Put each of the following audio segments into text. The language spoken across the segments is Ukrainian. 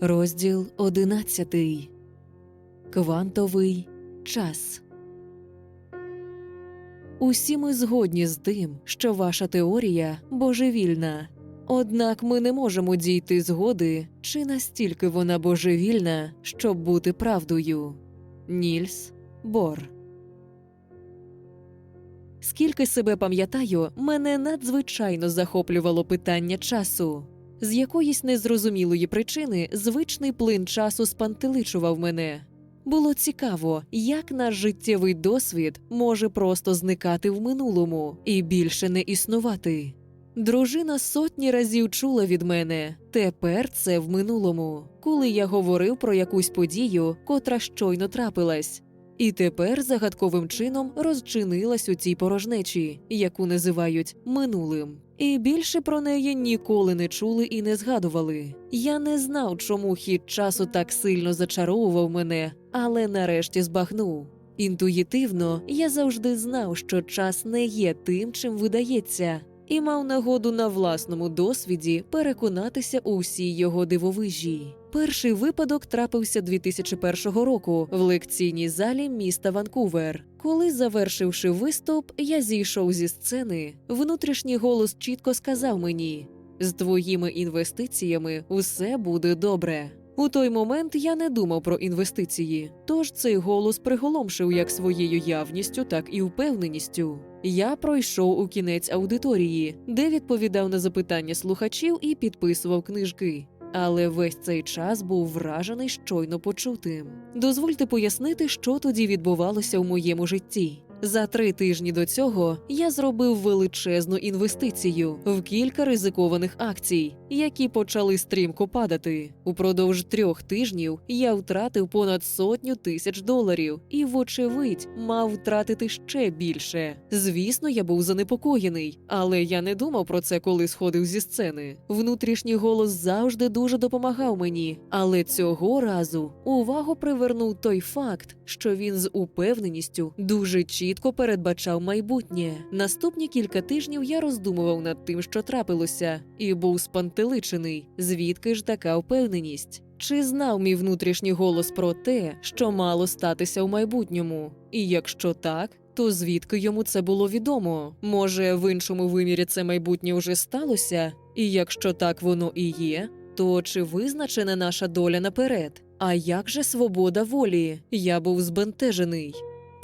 Розділ одинадцятий. Квантовий час. Усі ми згодні з тим, що ваша теорія божевільна. Однак ми не можемо дійти згоди, чи настільки вона божевільна, щоб бути правдою. Нільс Бор. Скільки себе пам'ятаю, мене надзвичайно захоплювало питання часу. З якоїсь незрозумілої причини звичний плин часу спантеличував мене. Було цікаво, як наш життєвий досвід може просто зникати в минулому і більше не існувати. Дружина сотні разів чула від мене тепер це в минулому, коли я говорив про якусь подію, котра щойно трапилась. І тепер загадковим чином розчинилась у цій порожнечі, яку називають минулим. І більше про неї ніколи не чули і не згадували. Я не знав, чому хід часу так сильно зачаровував мене, але нарешті збагнув. Інтуїтивно я завжди знав, що час не є тим, чим видається, і мав нагоду на власному досвіді переконатися у всій його дивовижі. Перший випадок трапився 2001 року в лекційній залі міста Ванкувер. Коли, завершивши виступ, я зійшов зі сцени. Внутрішній голос чітко сказав мені: з твоїми інвестиціями все буде добре. У той момент я не думав про інвестиції, тож цей голос приголомшив як своєю явністю, так і впевненістю. Я пройшов у кінець аудиторії, де відповідав на запитання слухачів і підписував книжки. Але весь цей час був вражений щойно почутим. Дозвольте пояснити, що тоді відбувалося у моєму житті. За три тижні до цього я зробив величезну інвестицію в кілька ризикованих акцій, які почали стрімко падати. Упродовж трьох тижнів я втратив понад сотню тисяч доларів і, вочевидь, мав втратити ще більше. Звісно, я був занепокоєний, але я не думав про це, коли сходив зі сцени. Внутрішній голос завжди дуже допомагав мені, але цього разу увагу привернув той факт, що він з упевненістю дуже чітко передбачав майбутнє. Наступні кілька тижнів я роздумував над тим, що трапилося, і був спантеличений, звідки ж така впевненість. Чи знав мій внутрішній голос про те, що мало статися у майбутньому? І якщо так, то звідки йому це було відомо? Може, в іншому вимірі це майбутнє вже сталося? І якщо так воно і є, то чи визначена наша доля наперед? А як же свобода волі? Я був збентежений.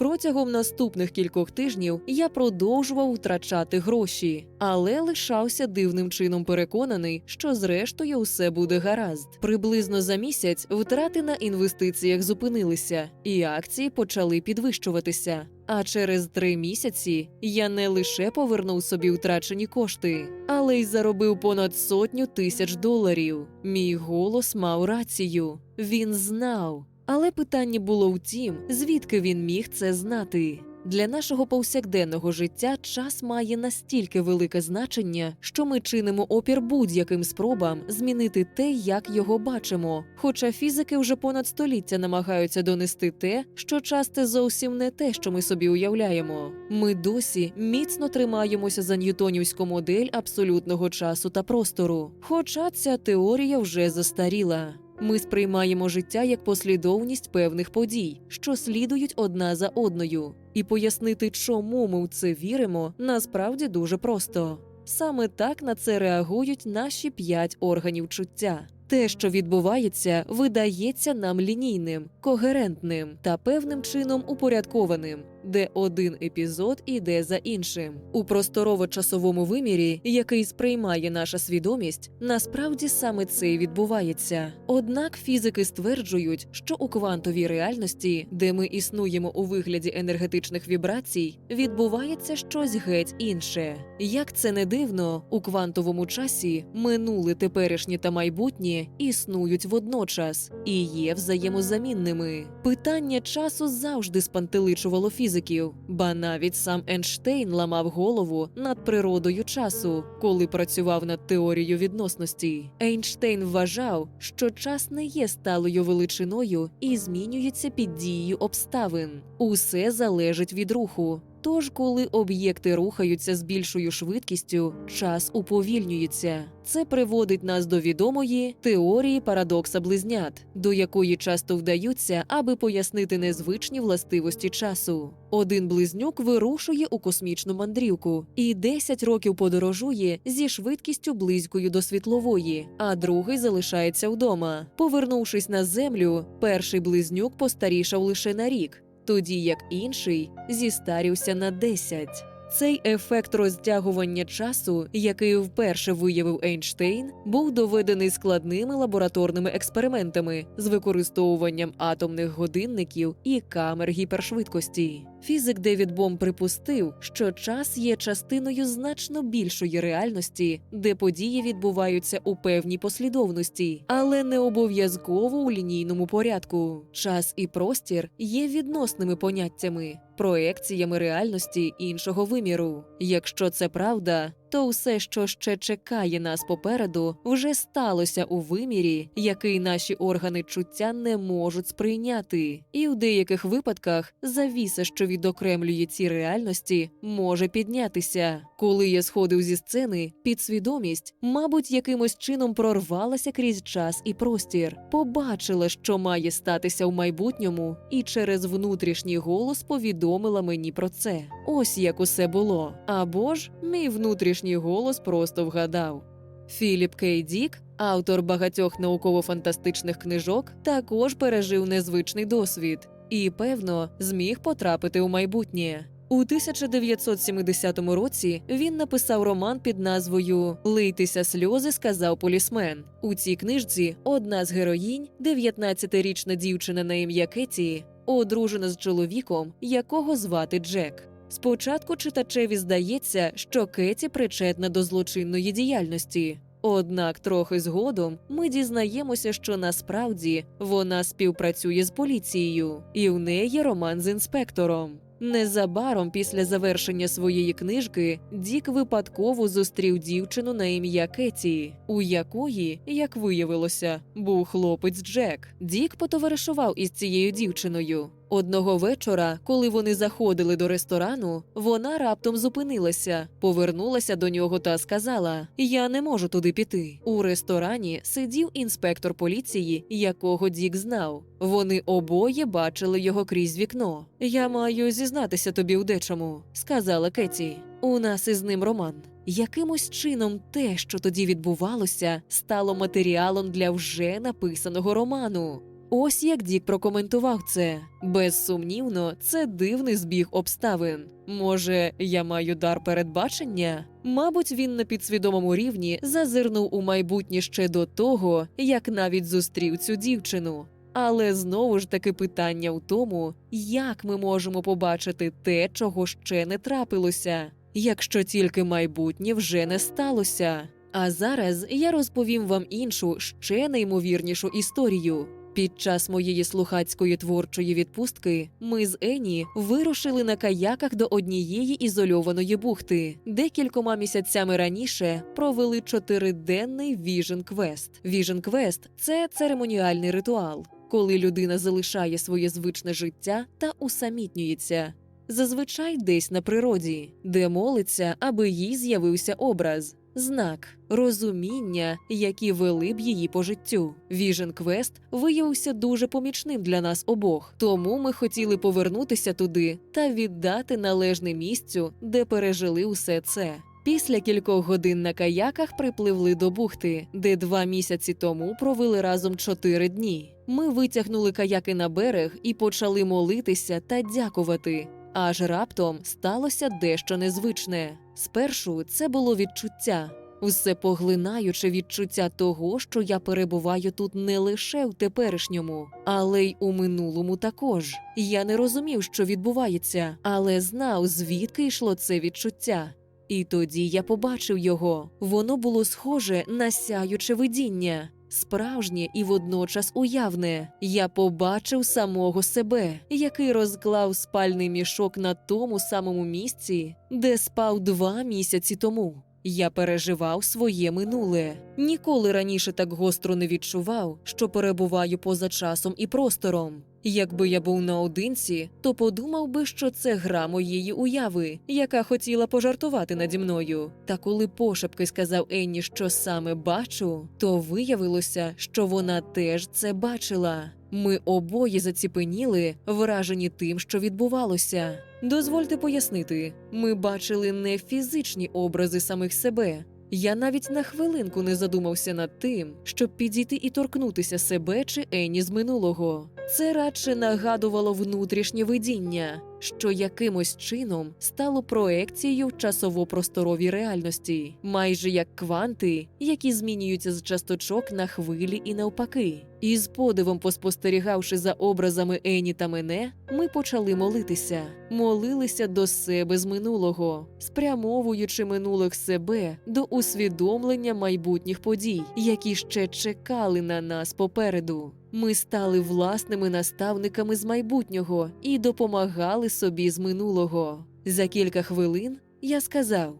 Протягом наступних кількох тижнів я продовжував втрачати гроші, але лишався дивним чином переконаний, що зрештою все буде гаразд. Приблизно за місяць втрати на інвестиціях зупинилися, і акції почали підвищуватися. А через три місяці я не лише повернув собі втрачені кошти, але й заробив понад сотню тисяч доларів. Мій голос мав рацію. Він знав. Але питання було в тім, звідки він міг це знати. Для нашого повсякденного життя час має настільки велике значення, що ми чинимо опір будь-яким спробам змінити те, як його бачимо. Хоча фізики вже понад століття намагаються донести те, що час це зовсім не те, що ми собі уявляємо. Ми досі міцно тримаємося за ньютонівську модель абсолютного часу та простору. Хоча ця теорія вже застаріла. Ми сприймаємо життя як послідовність певних подій, що слідують одна за одною, і пояснити, чому ми в це віримо, насправді дуже просто. Саме так на це реагують наші п'ять органів чуття. Те, що відбувається, видається нам лінійним, когерентним та певним чином упорядкованим, де один епізод іде за іншим. У просторово-часовому вимірі, який сприймає наша свідомість, насправді саме це і відбувається. Однак фізики стверджують, що у квантовій реальності, де ми існуємо у вигляді енергетичних вібрацій, відбувається щось геть інше. Як це не дивно, у квантовому часі минуле, теперішнє та майбутнє існують водночас і є взаємозамінними. Питання часу завжди спантеличувало фізиків, ба навіть сам Ейнштейн ламав голову над природою часу, коли працював над теорією відносності. Ейнштейн вважав, що час не є сталою величиною і змінюється під дією обставин. Усе залежить від руху. Тож, коли об'єкти рухаються з більшою швидкістю, час уповільнюється. Це приводить нас до відомої теорії парадокса близнят, до якої часто вдаються, аби пояснити незвичні властивості часу. Один близнюк вирушує у космічну мандрівку і 10 років подорожує зі швидкістю близькою до світлової, а другий залишається вдома. Повернувшись на землю, перший близнюк постарішав лише на рік, тоді як інший зістарівся на 10. Цей ефект розтягування часу, який вперше виявив Ейнштейн, був доведений складними лабораторними експериментами з використовуванням атомних годинників і камер гіпершвидкості. Фізик Девід Бом припустив, що час є частиною значно більшої реальності, де події відбуваються у певній послідовності, але не обов'язково у лінійному порядку. Час і простір є відносними поняттями, проекціями реальності іншого виміру. Якщо це правда, то все, що ще чекає нас попереду, вже сталося у вимірі, який наші органи чуття не можуть сприйняти, і в деяких випадках завіса, що відокремлює ці реальності, може піднятися. Коли я сходив зі сцени, підсвідомість, мабуть, якимось чином прорвалася крізь час і простір, побачила, що має статися в майбутньому, і через внутрішній голос повідомила мені про це. Ось як усе було. Або ж мій внутрішній голос просто вгадав. Філіп Кей Дік, автор багатьох науково-фантастичних книжок, також пережив незвичний досвід і, певно, зміг потрапити у майбутнє. У 1970 році він написав роман під назвою Лийтеся сльози, сказав полісмен. У цій книжці одна з героїнь, 19-річна дівчина на ім'я Кеті, одружена з чоловіком, якого звати Джек. Спочатку читачеві здається, що Кеті причетна до злочинної діяльності. Однак трохи згодом ми дізнаємося, що насправді вона співпрацює з поліцією, і в неї роман з інспектором. Незабаром після завершення своєї книжки Дік випадково зустрів дівчину на ім'я Кеті, у якої, як виявилося, був хлопець Джек. Дік потоваришував із цією дівчиною. Одного вечора, коли вони заходили до ресторану, вона раптом зупинилася, повернулася до нього та сказала: Я не можу туди піти. У ресторані сидів інспектор поліції, якого Дік знав. Вони обоє бачили його крізь вікно. Я маю зізнатися тобі у дечому, сказала Кеті. У нас із ним роман. Якимось чином те, що тоді відбувалося, стало матеріалом для вже написаного роману. Ось як Дік прокоментував це. Безсумнівно, це дивний збіг обставин. Може, я маю дар передбачення? Мабуть, він на підсвідомому рівні зазирнув у майбутнє ще до того, як навіть зустрів цю дівчину. Але знову ж таки питання в тому, як ми можемо побачити те, чого ще не трапилося, якщо тільки майбутнє вже не сталося. А зараз я розповім вам іншу, ще неймовірнішу історію. Під час моєї слухацької творчої відпустки ми з Ені вирушили на каяках до однієї ізольованої бухти. Декількома місяцями раніше провели чотириденний Vision Quest. Vision Quest – це церемоніальний ритуал, коли людина залишає своє звичне життя та усамітнюється. Зазвичай десь на природі, де молиться, аби їй з'явився образ. Знак розуміння, які вели б її по життю. Vision Quest виявився дуже помічним для нас обох, тому ми хотіли повернутися туди та віддати належне місцю, де пережили усе це. Після кількох годин на каяках припливли до бухти, де два місяці тому провели разом чотири дні. Ми витягнули каяки на берег і почали молитися та дякувати. Аж раптом сталося дещо незвичне. Спершу це було відчуття, все поглинаюче відчуття того, що я перебуваю тут не лише в теперішньому, але й у минулому також. Я не розумів, що відбувається, але знав, звідки йшло це відчуття. І тоді я побачив його. Воно було схоже на сяюче видіння. Справжнє і водночас уявне, я побачив самого себе, який розклав спальний мішок на тому самому місці, де спав два місяці тому. Я переживав своє минуле. Ніколи раніше так гостро не відчував, що перебуваю поза часом і простором. Якби я був наодинці, то подумав би, що це гра моєї уяви, яка хотіла пожартувати наді мною. Та коли пошепки сказав Енні, що саме бачу, то виявилося, що вона теж це бачила. Ми обоє заціпеніли, вражені тим, що відбувалося. Дозвольте пояснити, ми бачили не фізичні образи самих себе. Я навіть на хвилинку не задумався над тим, щоб підійти і торкнутися себе чи Ені з минулого. Це радше нагадувало внутрішнє видіння, що якимось чином стало проекцією часово-просторовій реальності, майже як кванти, які змінюються з часточок на хвилі і навпаки. І з подивом поспостерігавши за образами Ені та мене, ми почали молитися, молилися до себе з минулого, спрямовуючи минулих себе до усвідомлення майбутніх подій, які ще чекали на нас попереду. Ми стали власними наставниками з майбутнього і допомагали собі з минулого. За кілька хвилин я сказав.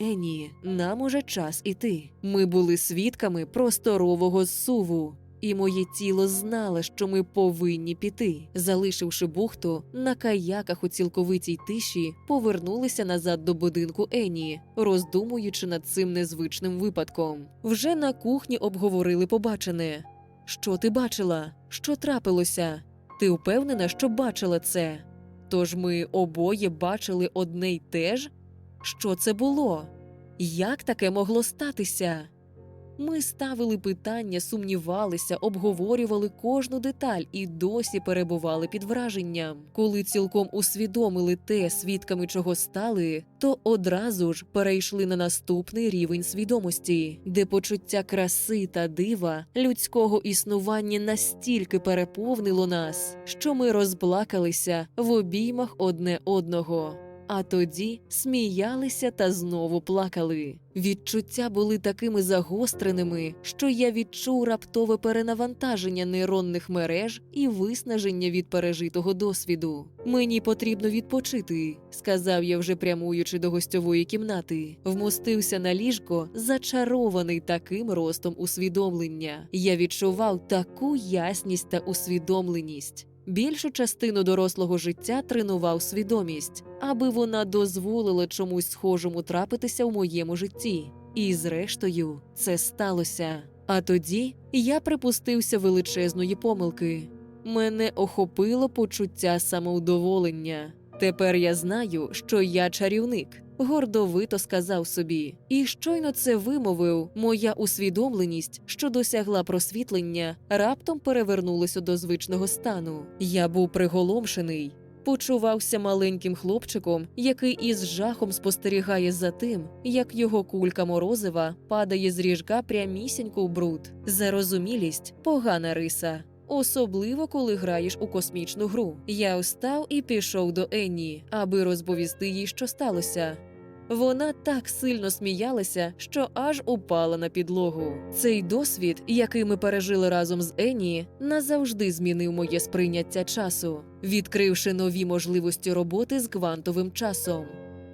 Ені, нам уже час іти. Ми були свідками просторового зсуву, і моє тіло знало, що ми повинні піти. Залишивши бухту, на каяках у цілковитій тиші повернулися назад до будинку Ені, роздумуючи над цим незвичним випадком. Вже на кухні обговорили побачене. Що ти бачила? Що трапилося? Ти впевнена, що бачила це? Тож ми обоє бачили одне й те ж? Що це було? Як таке могло статися? Ми ставили питання, сумнівалися, обговорювали кожну деталь і досі перебували під враженням. Коли цілком усвідомили те, свідками чого стали, то одразу ж перейшли на наступний рівень свідомості, де почуття краси та дива людського існування настільки переповнило нас, що ми розплакалися в обіймах одне одного. А тоді сміялися та знову плакали. Відчуття були такими загостреними, що я відчув раптове перенавантаження нейронних мереж і виснаження від пережитого досвіду. Мені потрібно відпочити, сказав я, вже прямуючи до гостьової кімнати. Вмостився на ліжко, зачарований таким ростом усвідомлення. Я відчував таку ясність та усвідомленість. Більшу частину дорослого життя тренував свідомість, аби вона дозволила чомусь схожому трапитися в моєму житті. І, зрештою, це сталося. А тоді я припустився величезної помилки. Мене охопило почуття самовдоволення. Тепер я знаю, що я чарівник, гордовито сказав собі. І щойно це вимовив, моя усвідомленість, що досягла просвітлення, раптом перевернулася до звичного стану. Я був приголомшений. Почувався маленьким хлопчиком, який із жахом спостерігає за тим, як його кулька морозива падає з ріжка прямісінько в бруд. Зарозумілість погана риса. Особливо коли граєш у космічну гру. Я встав і пішов до Енні, аби розповісти їй, що сталося. Вона так сильно сміялася, що аж упала на підлогу. Цей досвід, який ми пережили разом з Енні, назавжди змінив моє сприйняття часу, відкривши нові можливості роботи з квантовим часом.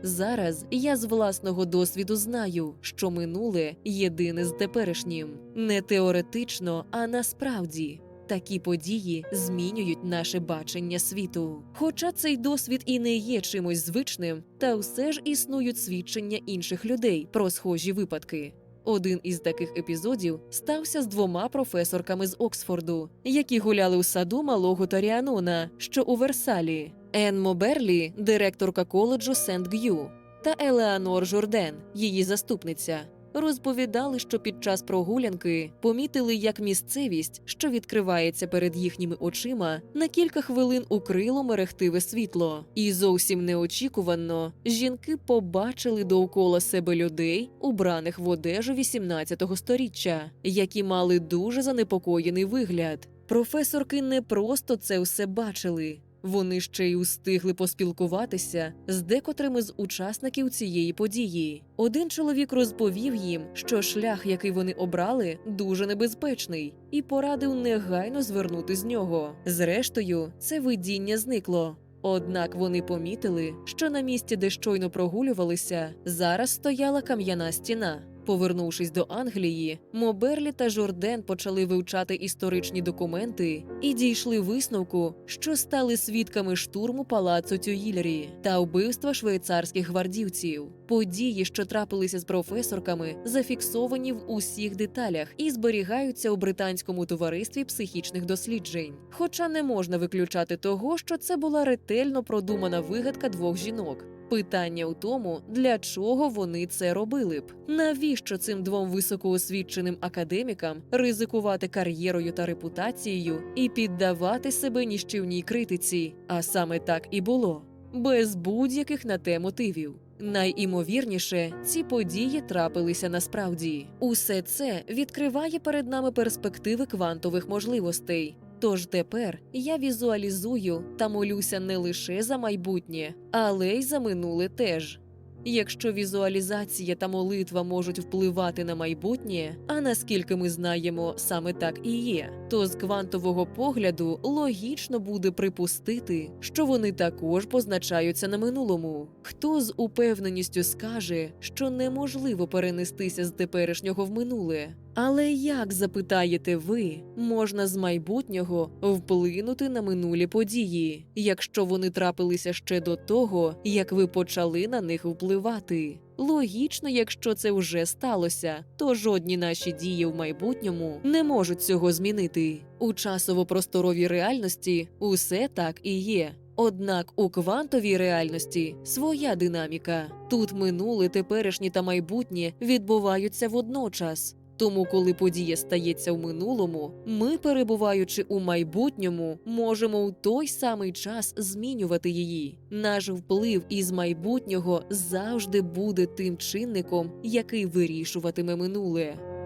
Зараз я з власного досвіду знаю, що минуле єдине з теперішнім, не теоретично, а насправді. Такі події змінюють наше бачення світу. Хоча цей досвід і не є чимось звичним, та все ж існують свідчення інших людей про схожі випадки. Один із таких епізодів стався з двома професорками з Оксфорду, які гуляли у саду малого Таріанона, що у Версалі. Енн Моберлі, директорка коледжу Сент Г'ю, та Елеанор Жорден, її заступниця. Розповідали, що під час прогулянки помітили, як місцевість, що відкривається перед їхніми очима, на кілька хвилин укрило мерехтиве світло, і зовсім неочікувано жінки побачили довкола себе людей, убраних в одежу 18-го сторіччя, які мали дуже занепокоєний вигляд. Професорки не просто це все бачили. Вони ще й устигли поспілкуватися з декотрими з учасників цієї події. Один чоловік розповів їм, що шлях, який вони обрали, дуже небезпечний, і порадив негайно звернути з нього. Зрештою, це видіння зникло. Однак вони помітили, що на місці, де щойно прогулювалися, зараз стояла кам'яна стіна. Повернувшись до Англії, Моберлі та Жорден почали вивчати історичні документи і дійшли висновку, що стали свідками штурму палацу Тюїльрі та вбивства швейцарських гвардівців. Події, що трапилися з професорками, зафіксовані в усіх деталях і зберігаються у британському товаристві психічних досліджень. Хоча не можна виключати того, що це була ретельно продумана вигадка двох жінок. Питання у тому, для чого вони це робили б. Навіщо цим двом високоосвіченим академікам ризикувати кар'єрою та репутацією і піддавати себе ніщівній критиці? А саме так і було, без будь-яких на те мотивів. Найімовірніше, ці події трапилися насправді. Усе це відкриває перед нами перспективи квантових можливостей. Тож тепер я візуалізую та молюся не лише за майбутнє, але й за минуле теж. Якщо візуалізація та молитва можуть впливати на майбутнє, а наскільки ми знаємо, саме так і є, то з квантового погляду логічно буде припустити, що вони також позначаються на минулому. Хто з упевненістю скаже, що неможливо перенестися з теперішнього в минуле? Але як запитаєте ви, можна з майбутнього вплинути на минулі події, якщо вони трапилися ще до того, як ви почали на них впливати? Логічно, якщо це вже сталося, то жодні наші дії в майбутньому не можуть цього змінити. У часово-просторовій реальності усе так і є. Однак у квантовій реальності своя динаміка. Тут минуле, теперішнє та майбутнє відбуваються водночас. Тому, коли подія стається в минулому, ми, перебуваючи у майбутньому, можемо у той самий час змінювати її. Наш вплив із майбутнього завжди буде тим чинником, який вирішуватиме минуле.